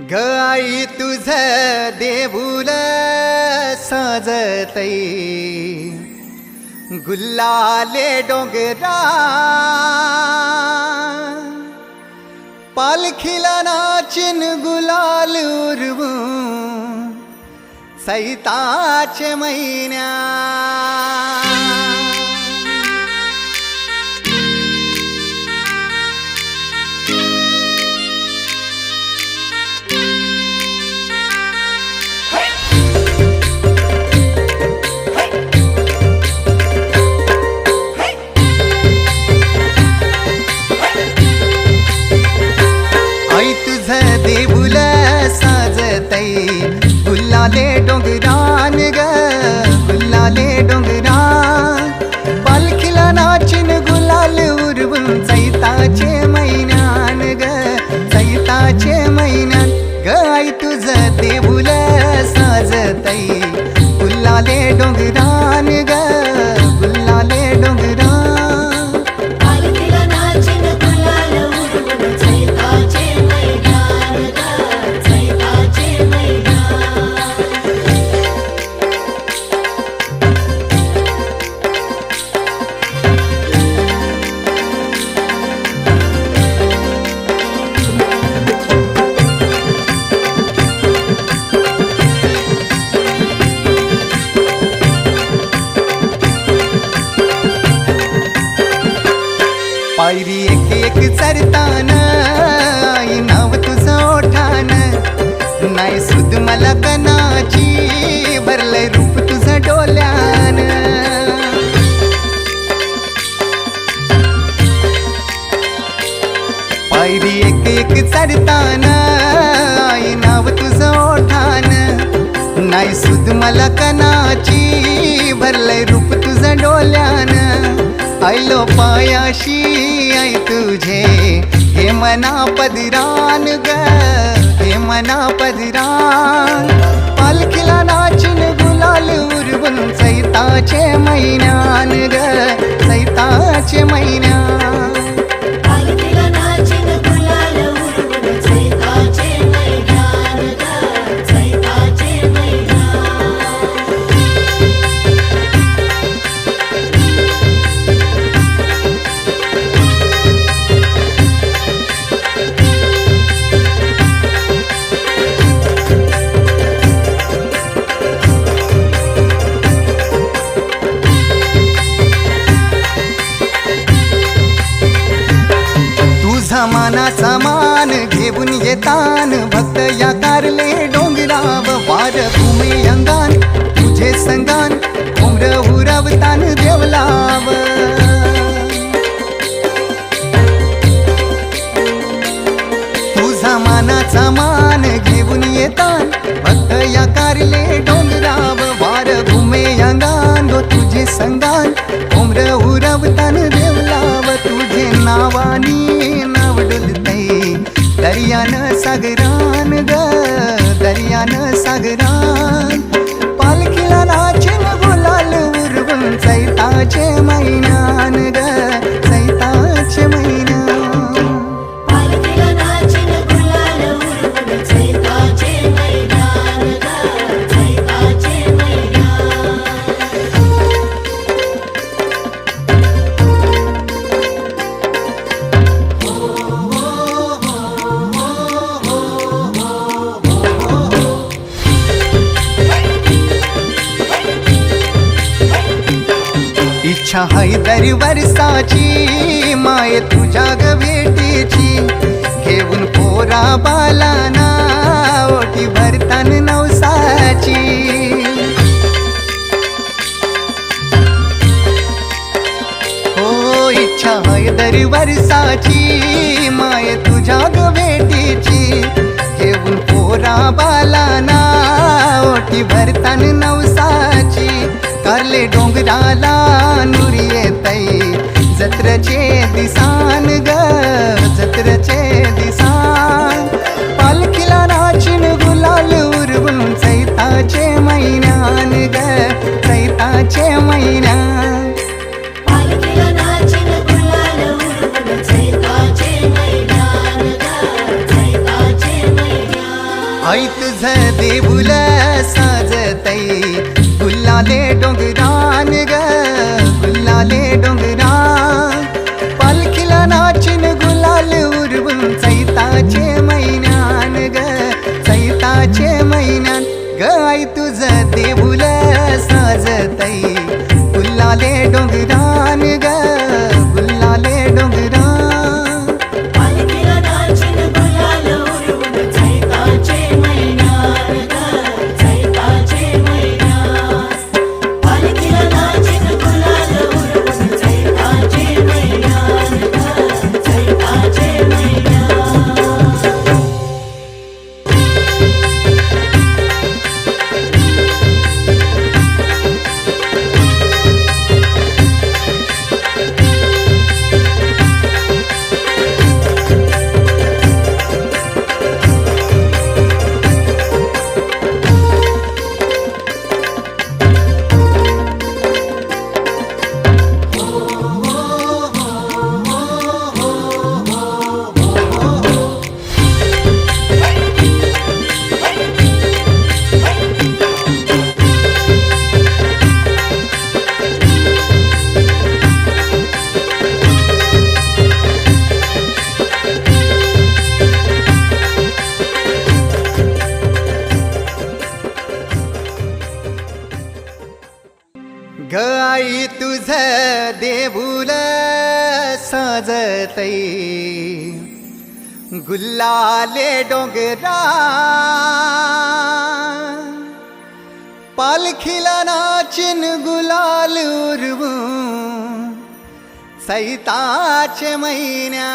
गाई तुझ देऊल साजतई. गुल्लाले डोंगरा. पालखीला नाचिन गुलाल उरवू. सैताचे महिन्या गुल्लाले डोंगरान पायरी एक एक चरतान आई नाव तुझं ओठान. नाही सुद मला कनाची भरलंय रूप तुझं डोल्यान. पायरी एक एक चरतान आई नाव तुझं ओठान. नाही सुद मला कनाची भरलंय रूप तुझं डोल्यान. आयलो पायाशी आई तुझे। हे मना पदरान ग हे मना पदरान। पालखीला नाचिन गुलाल उरवून सैताचे महिन्यान ग सैताचे महिन्यान येतान भक्त या कारले डोंगराव वार भूमी अंगान तुझे संगान उमर उरवतान देवलाव. तुझा मानाचा मान घेऊन येतान भक्त या कारले डोंगराव वार भूमे अंगान गो तुझे संगान उमर उरवतान देवलाव. तुझे नाव सागरान ग दर्यान सागरान. पालखीला नाचेन गुलाल उरवून चैताचे मैनान ग. इच्छा हाय दरी वर्षाची माय तुझ्या ग भेटीची घेऊन पोरा बालाना ओटी भरतान नवसाची. हो इच्छा हाय दरी वर्षाची माय तुझ्या ग भेटीची घेऊन पोरा बाला मैदान आई तुझ देऊल साजतई गुल्लाले डोंगरान ग गुल्लाले डोंगरान ग तुझ देऊल साजतई. गुल्लाले डोंगरा. पालखीला नाचिन गुलाल उरवू सैताचे महिन्या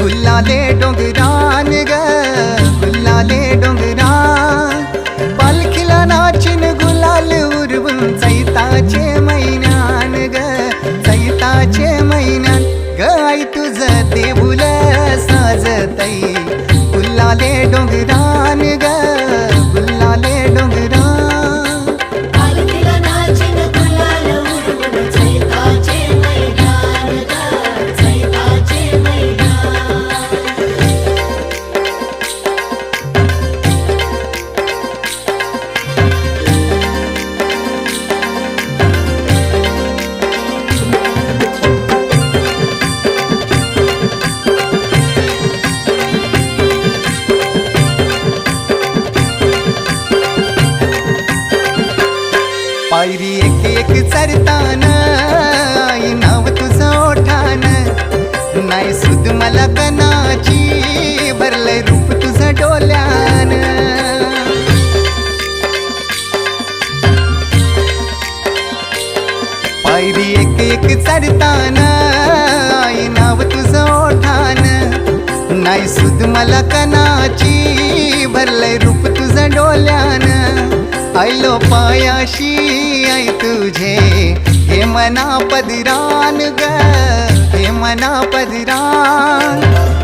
गुल्लाले डोंगरान ग गुल्लाले डोंगरा पालखीला नाचिन गुलाल उरवून चैताचे महिन्यान ग चैताचे महिन्यान ग आई तुझ देऊल साजतई गुल्लाले डोंगरा पायरी एक एक चरताना आई नाव तुझं ओठान. नाही सुद मला कनाची भरलंय रूप तुझं डोल्यान. पायरी एक एक चरताना आई नाव तुझं ओठान. नाही सुद मला कनाची भरलंय रूप तुझं डोल्यान. आयलो पायाशी आई तुझे. हे मना पदिरान ग हे मना पदरान.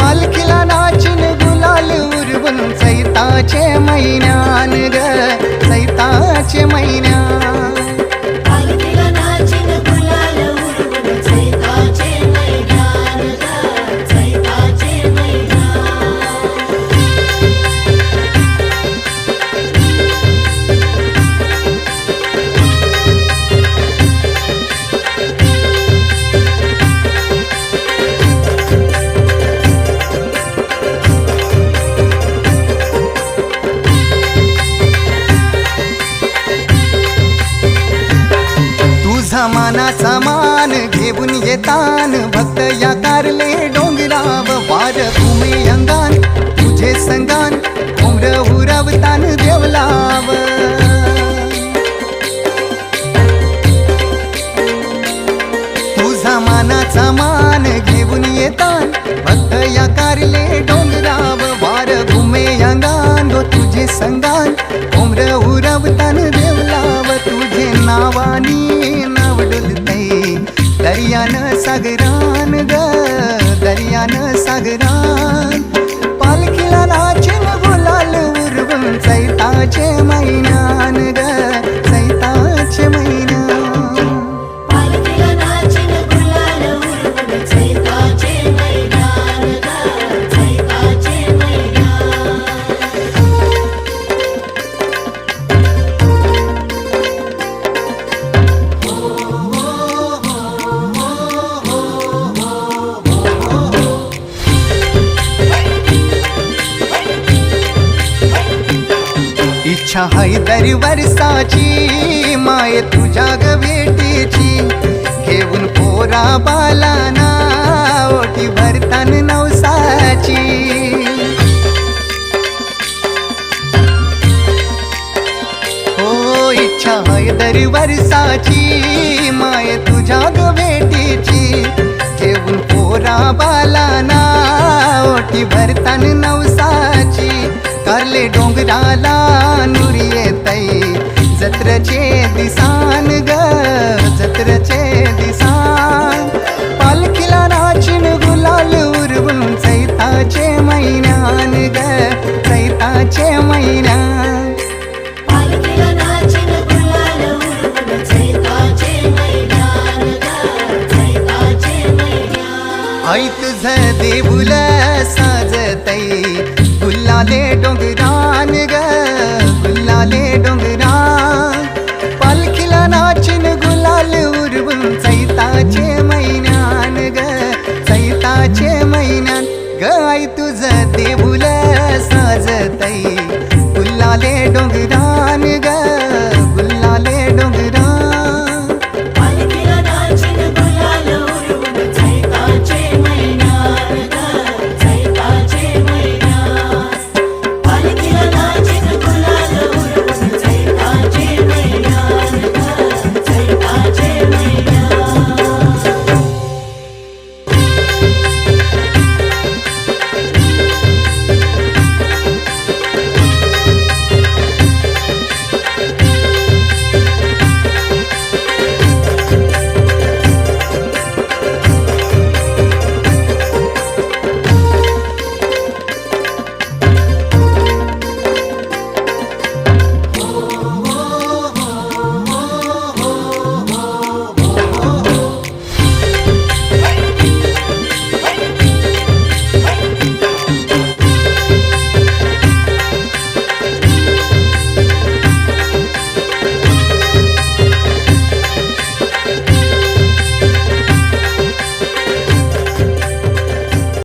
पालखीला नाचिन गुलाल उरवून सैताचे मैनान ग सैताचे मैना सामान मानाचा घेऊन येतान भक्त या कारले डोंगराव वार घुमे अंगान तुझे संगान उमर उरवतान देवलाव. तुझा मानाचा मान घेऊन येतान भक्त या कारले सागरान इच्छा हाय दरी वर्षाची माय तुझ्या ग भेटीची. घेऊन पोरा बालाना ओटी भरतान नवसाची. हो इच्छा हाय दरी वर्षाची माय तुझ्या ग भेटीची. घेऊन पोरा बालाना ओटी भरतान नवसाची. करले डोंगराला जत्रचे दिसान ग जत्रचे दिसान. पालखीला नाचिन गुलाल उरवून चैताचे मैनान ग चैताचे मैदान. आई तुझ देऊल साजतई गुल्लाले डोंगरान तुझ ते बुल साजतई. गुल्लाले डोंगरा